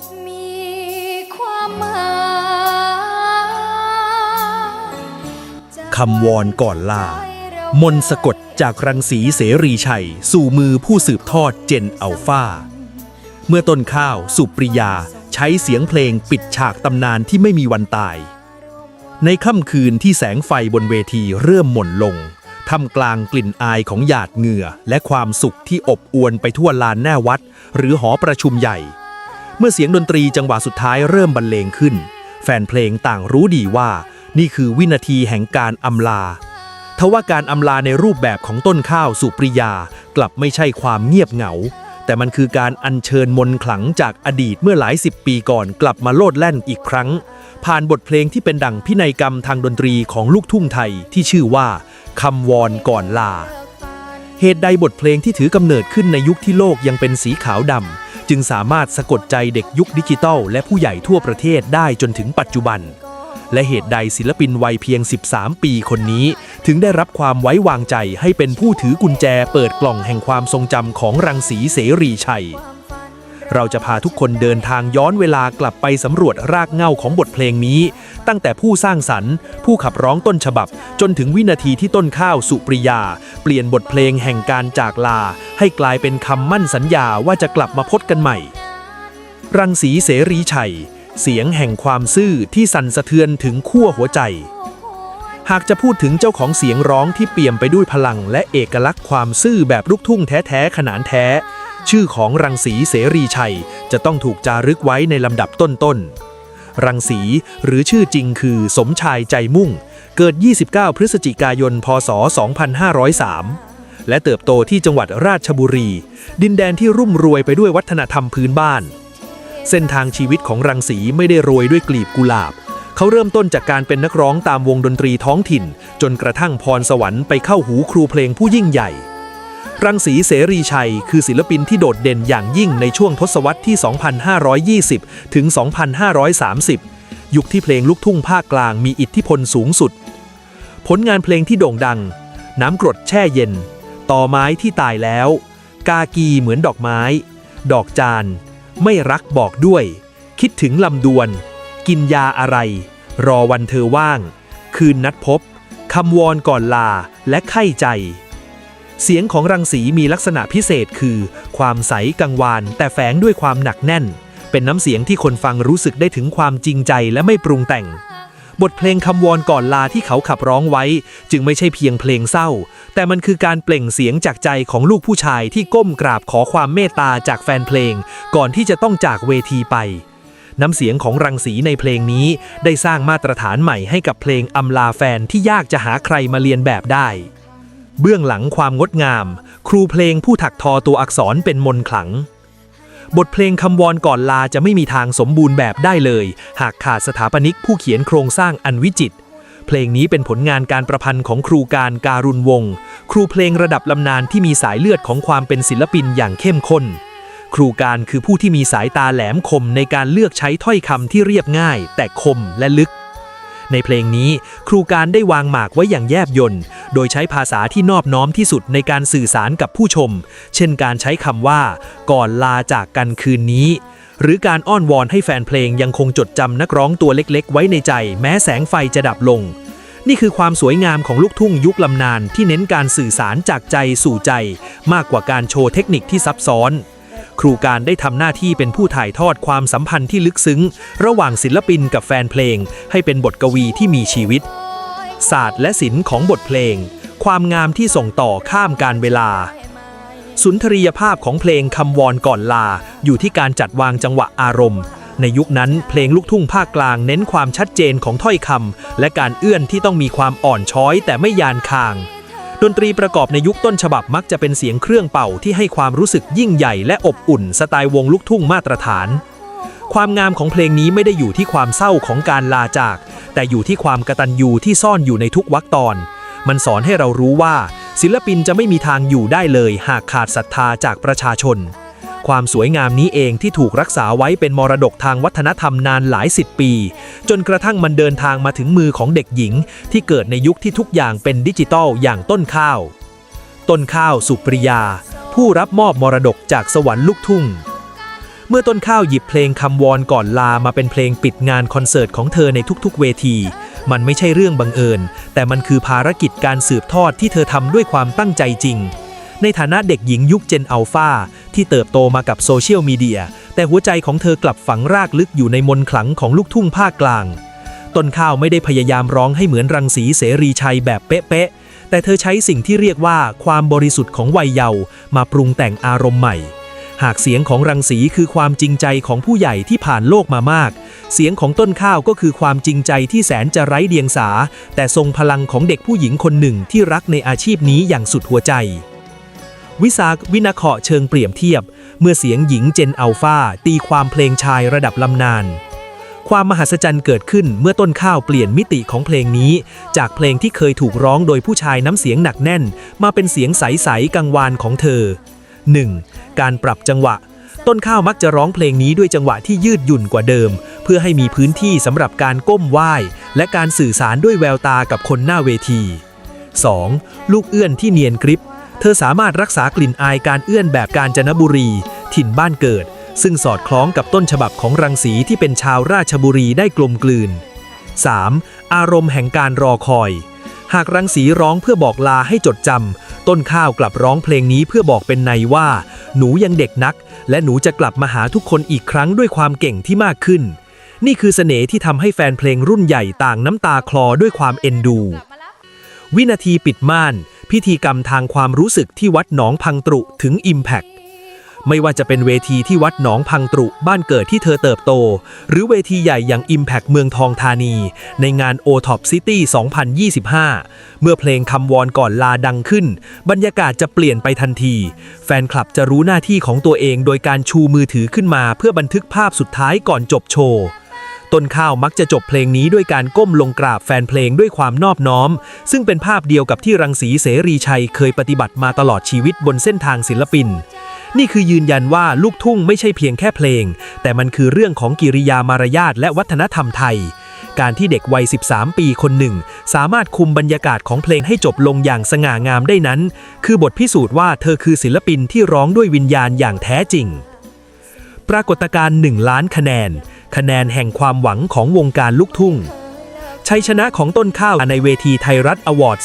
กมีความหมายคำวอนก่อนลา มนสะกดจากรังสีเสรีชัย สู่มือผู้สืบทอดเจนอัลฟาเมื่อต้นข้าวสุปริยาใช้เสียงเพลงปิดฉากตำนานที่ไม่มีวันตาย ในค่ำคืนที่แสงไฟบนเวทีเริ่มหม่นลงท่ามกลางกลิ่นอายของหยาดเหงื่อ และความสุขที่อบอวลไปทั่วลานหน้าวัด หรือหอประชุมใหญ่ เมื่อเสียงดนตรีจังหวะสุดท้ายเริ่มบรรเลงขึ้น แฟนเพลงต่างรู้ดีว่า นี่คือวินาทีแห่งการอำลาทว่าการอำลาในรูปแบบของต้นข้าวสุปริยากลับไม่ใช่ความเงียบเหงา แต่มันคือการอัญเชิญมนขลังจากอดีตเมื่อหลายสิบปีก่อนกลับมาโลดแล่นอีกครั้ง ผ่านบทเพลงที่เป็นดั่งพินัยกรรมทางดนตรีของลูกทุ่งไทยที่ชื่อว่าคำวอนก่อนลา เหตุใดบทเพลงที่ถือกำเนิดขึ้นในยุคที่โลกยังเป็นสีขาวดำ จึงสามารถสะกดใจเด็กยุคดิจิทัลและผู้ใหญ่ทั่วประเทศได้จนถึงปัจจุบัน และเหตุใดศิลปินวัยเพียง 13 ปีคนนี้ ถึงได้รับความไว้วางใจให้เป็นผู้ถือกุญแจเปิดกล่องแห่งความทรงจำของรังสีเสรีชัย เราจะพาทุกคนเดินทางย้อนเวลากลับไปสำรวจรากเหง้าของบทเพลงนี้ ตั้งแต่ผู้สร้างสรรค์ ผู้ขับร้องต้นฉบับ จนถึงวินาทีที่ต้นข้าวสุปริยา เปลี่ยนบทเพลงแห่งการจากลา ให้กลายเป็นคำมั่นสัญญาว่าจะกลับมาพบกันใหม่ รังสีเสรีชัย เสียงแห่งความซื่อที่สั่นสะเทือนถึงขั้วหัวใจหากจะพูดถึงเจ้าของเสียงร้องที่เปี่ยมไปด้วยพลังและเอกลักษณ์ความซื่อแบบลูกทุ่งแท้ ๆ ขนานแท้ ชื่อของรังสีเสรีชัยจะต้องถูกจารึกไว้ในลำดับต้นๆ รังสีหรือชื่อจริงคือสมชายใจมุ่ง เกิด 29 พฤศจิกายน พศ 2503 และเติบโตที่จังหวัดราชบุรี ดินแดนที่รุ่มรวยไปด้วยวัฒนธรรมพื้นบ้าน เส้นทางชีวิตของรังสีไม่ได้โรยด้วยกลีบกุหลาบเขาเริ่มต้นจากการเป็นนักร้องตามวงดนตรีท้องถิ่น จนกระทั่งพรสวรรค์ไปเข้าหูครูเพลงผู้ยิ่งใหญ่ รังสีเสรีชัย คือศิลปินที่โดดเด่นอย่างยิ่งในช่วงทศวรรษที่ 2520 ถึง 2530 ยุคที่เพลงลูกทุ่งภาคกลางมีอิทธิพลสูงสุด ผลงานเพลงที่โด่งดัง น้ำกรดแช่เย็น ต่อไม้ที่ตายแล้ว กากีเหมือนดอกไม้ ดอกจาน ไม่รักบอกด้วย คิดถึงลำดวน กินยาอะไร รอวันเธอว่าง คืนนัดพบคำวอนก่อนลาและไข้ใจ เสียงของรังสีมีลักษณะพิเศษคือ ความใสกังวาน แต่แฝงด้วยความหนักแน่น เป็นน้ำเสียงที่คนฟังรู้สึกได้ถึงความจริงใจและไม่ปรุงแต่ง บทเพลงคำวอนก่อนลาที่เขาขับร้องไว้ จึงไม่ใช่เพียงเพลงเศร้า แต่มันคือการเปล่งเสียงจากใจของลูกผู้ชายที่ก้มกราบขอความเมตตาจากแฟนเพลง ก่อนที่จะต้องจากเวทีไปน้ำเสียงของรังสีในเพลงนี้ ได้สร้างมาตรฐานใหม่ให้กับเพลงอำลาแฟนที่ยากจะหาใครมาเรียนแบบได้ เบื้องหลังความงดงาม ครูเพลงผู้ถักทอตัวอักษรเป็นมนต์ขลัง บทเพลงคำวอนก่อนลาจะไม่มีทางสมบูรณ์แบบได้เลย หากขาดสถาปนิกผู้เขียนโครงสร้างอันวิจิตรเพลงนี้เป็นผลงานการประพันธ์ของครูการการุณวงศ์ครูเพลงระดับลำนานที่มีสายเลือดของความเป็นศิลปินอย่างเข้มข้น ครูการคือผู้ที่มีสายตาแหลมคมในการเลือกใช้ถ้อยคำที่เรียบง่าย แต่คมและลึก ในเพลงนี้ครูการได้วางหมากไว้อย่างแยบยลโดยใช้ภาษาที่นอบน้อมที่สุดในการสื่อสารกับผู้ชม เช่นการใช้คำว่า ก่อนลาจากกันคืนนี้ หรือการอ้อนวอนให้แฟนเพลงยังคงจดจำนักร้องตัวเล็กๆ ไว้ในใจ แม้แสงไฟจะดับลง นี่คือความสวยงามของลูกทุ่งยุคลำนานที่เน้นการสื่อสารจากใจสู่ใจ มากกว่าการโชว์เทคนิคที่ซับซ้อน ครูการได้ทำหน้าที่เป็นผู้ถ่ายทอดความสัมพันธ์ที่ลึกซึ้ง ระหว่างศิลปินกับแฟนเพลง ให้เป็นบทกวีที่มีชีวิต ศาสตร์และศิลป์ของบทเพลง ความงามที่ส่งต่อข้ามการเวลา สุนทรียภาพของเพลงคำวอนก่อนลา อยู่ที่การจัดวางจังหวะอารมณ์ ในยุคนั้นเพลงลูกทุ่งภาคกลางเน้นความชัดเจนของถ้อยคำและการเอื้อนที่ต้องมีความอ่อนช้อยแต่ไม่ยานคาง ดนตรีประกอบในยุคต้นฉบับมักจะเป็นเสียงเครื่องเป่าที่ให้ความรู้สึกยิ่งใหญ่และอบอุ่นสไตล์วงลูกทุ่งมาตรฐาน ความงามของเพลงนี้ไม่ได้อยู่ที่ความเศร้าของการลาจาก แต่อยู่ที่ความกระตันยูที่ซ่อนอยู่ในทุกวักตอน มันสอนให้เรารู้ว่า ศิลปินจะไม่มีทางอยู่ได้เลยหากขาดศรัทธาจากประชาชน ความสวยงามนี้เองที่ถูกรักษาไว้เป็นมรดกทางวัฒนธรรมนานหลายสิบปี จนกระทั่งมันเดินทางมาถึงมือของเด็กหญิง ที่เกิดในยุคที่ทุกอย่างเป็นดิจิตอลอย่างต้นข้าว ต้นข้าวสุปริยา ผู้รับมอบมรดกจากสวรรค์ลูกทุ่งเมื่อต้นข้าวหยิบเพลงคำวอนก่อนลามาเป็นเพลงปิดงานคอนเสิร์ตของเธอในทุกๆ เวที มันไม่ใช่เรื่องบังเอิญ แต่มันคือภารกิจการสืบทอดที่เธอทำด้วยความตั้งใจจริง ในฐานะเด็กหญิงยุคเจนอัลฟาที่เติบโตมากับโซเชียลมีเดีย แต่หัวใจของเธอกลับฝังรากลึกอยู่ในมนขลังของลูกทุ่งภาคกลาง ต้นข้าวไม่ได้พยายามร้องให้เหมือนรังสีเสรีชัยแบบเป๊ะๆ แต่เธอใช้สิ่งที่เรียกว่าความบริสุทธิ์ของวัยเยาว์มาปรุงแต่งอารมณ์ใหม่ หากเสียงของรังสีคือความจริงใจของผู้ใหญ่ที่ผ่านโลกมามาก เสียงของต้นข้าวก็คือความจริงใจที่แสนจะไร้เดียงสา แต่ทรงพลังของเด็กผู้หญิงคนหนึ่งที่รักในอาชีพนี้อย่างสุดหัวใจ วิสาขวินาเคาะเชิงเปรียบเทียบ เมื่อเสียงหญิงเจนอัลฟาตีความเพลงชายระดับลำนาน ความมหัศจรรย์เกิดขึ้นเมื่อต้นข้าวเปลี่ยนมิติของเพลงนี้ จากเพลงที่เคยถูกร้องโดยผู้ชายน้ำเสียงหนักแน่น มาเป็นเสียงใสๆกังวานของเธอ 1. การปรับจังหวะ ต้นข้าวมักจะร้องเพลงนี้ด้วยจังหวะที่ยืดหยุ่นกว่าเดิม เพื่อให้มีพื้นที่สำหรับการก้มไหว้และการสื่อสารด้วยแววตากับคนหน้าเวที 2. ลูกเอื้อนที่เนียนกริบ เธอสามารถรักษากลิ่นอายการเอื้อนแบบกาญจนบุรี ถิ่นบ้านเกิด ซึ่งสอดคล้องกับต้นฉบับของรังสีที่เป็นชาวราชบุรีได้กลมกลืน 3. อารมณ์แห่งการรอคอย หากรังสีร้องเพื่อบอกลาให้จดจำต้นข้าวกลับร้องเพลงนี้เพื่อบอกเป็นในว่า หนูยังเด็กนัก และหนูจะกลับมาหาทุกคนอีกครั้งด้วยความเก่งที่มากขึ้น นี่คือเสน่ห์ที่ทำให้แฟนเพลงรุ่นใหญ่ต่างน้ำตาคลอด้วยความเอ็นดู วินาทีปิดม่าน พิธีกรรมทางความรู้สึกที่วัดหนองพังตรุถึง Impact ไม่ว่าจะเป็นเวทีที่วัดหนองพังตรุบ้านเกิดที่เธอเติบโต หรือเวทีใหญ่อย่าง Impact เมืองทองธานี ในงาน o t o p City 2025 เมื่อเพลงคำวอนก่อนลาดังขึ้น บรรยากาศจะเปลี่ยนไปทันที แฟนคลับจะรู้หน้าที่ของตัวเองโดยการชูมือถือขึ้นมาเพื่อบันทึกภาพสุดท้ายก่อนจบโชว์ ต้นข้าวมักจะจบเพลงนี้ด้วยการก้มลงกราบแฟนเพลงด้วยความนอบน้อม ซึ่งเป็นภาพเดียวกับที่รังสีเสรีชัยเคยปฏิบัติมาตลอดชีวิตบนเส้นทางศิลปิน นี่คือยืนยันว่าลูกทุ่งไม่ใช่เพียงแค่เพลง แต่มันคือเรื่องของกิริยามารยาทและวัฒนธรรมไทย การที่เด็กวัย 13 ปีคนหนึ่ง สามารถคุมบรรยากาศของเพลงให้จบลงอย่างสง่างามได้นั้น คือบทพิสูจน์ว่าเธอคือศิลปินที่ร้องด้วยวิญญาณอย่างแท้จริง ปรากฏการณ์1ล้านคะแนน คะแนนแห่งความหวังของวงการลูกทุ่ง ชัยชนะของต้นข้าวในเวทีไทยรัฐอวอร์ด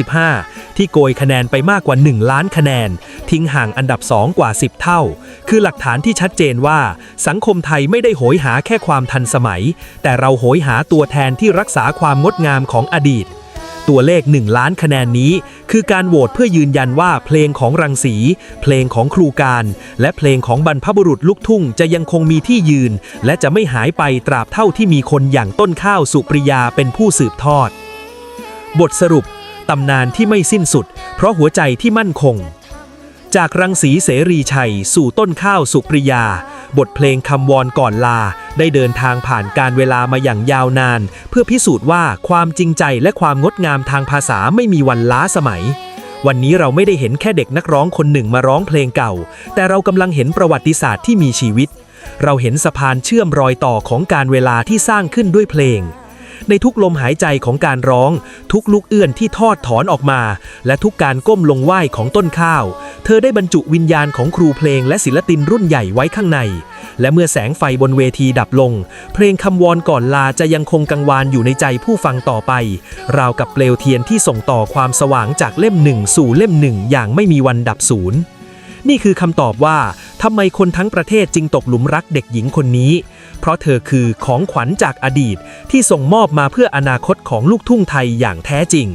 2025 ที่โกยคะแนนไปมากกว่า 1 ล้านคะแนน ทิ้งห่างอันดับ 2 กว่า 10 เท่า คือหลักฐานที่ชัดเจนว่า สังคมไทยไม่ได้โหยหาแค่ความทันสมัย แต่เราโหยหาตัวแทนที่รักษาความงดงามของอดีต ตัวเลข 1 ล้านคะแนนนี้ คือการโหวตเพื่อยืนยันว่าเพลงของรังสี เพลงของครูการ และเพลงของบรรพบุรุษลูกทุ่งจะยังคงมีที่ยืน และจะไม่หายไปตราบเท่าที่มีคนอย่างต้นข้าวสุปริยาเป็นผู้สืบทอด บทสรุปตำนานที่ไม่สิ้นสุด เพราะหัวใจที่มั่นคง จากรังสีเสรีชัย สู่ต้นข้าวสุปริยา บทเพลงคำวอนก่อนลา ได้เดินทางผ่านการเวลามาอย่างยาวนาน เพื่อพิสูจน์ว่าความจริงใจและความงดงามทางภาษาไม่มีวันล้าสมัย วันนี้เราไม่ได้เห็นแค่เด็กนักร้องคนหนึ่งมาร้องเพลงเก่า แต่เรากำลังเห็นประวัติศาสตร์ที่มีชีวิต เราเห็นสะพานเชื่อมรอยต่อของการเวลาที่สร้างขึ้นด้วยเพลงในทุกลมหายใจของการร้อง ทุกลูกเอื้อนที่ทอดถอนออกมา และทุกการก้มลงไหว้ของต้นข้าว เธอได้บรรจุวิญญาณของครูเพลงและศิลปินรุ่นใหญ่ไว้ข้างใน และเมื่อแสงไฟบนเวทีดับลง เพลงคำวอนก่อนลาจะยังคงกังวานอยู่ในใจผู้ฟังต่อไป ราวกับเปลวเทียนที่ส่งต่อความสว่างจากเล่มหนึ่งสู่เล่มหนึ่งอย่างไม่มีวันดับสูญนี่คือคำตอบว่าทำไมคนทั้งประเทศจึงตกหลุมรักเด็กหญิงคนนี้ เพราะเธอคือของขวัญจากอดีตที่ส่งมอบมาเพื่ออนาคตของลูกทุ่งไทยอย่างแท้จริง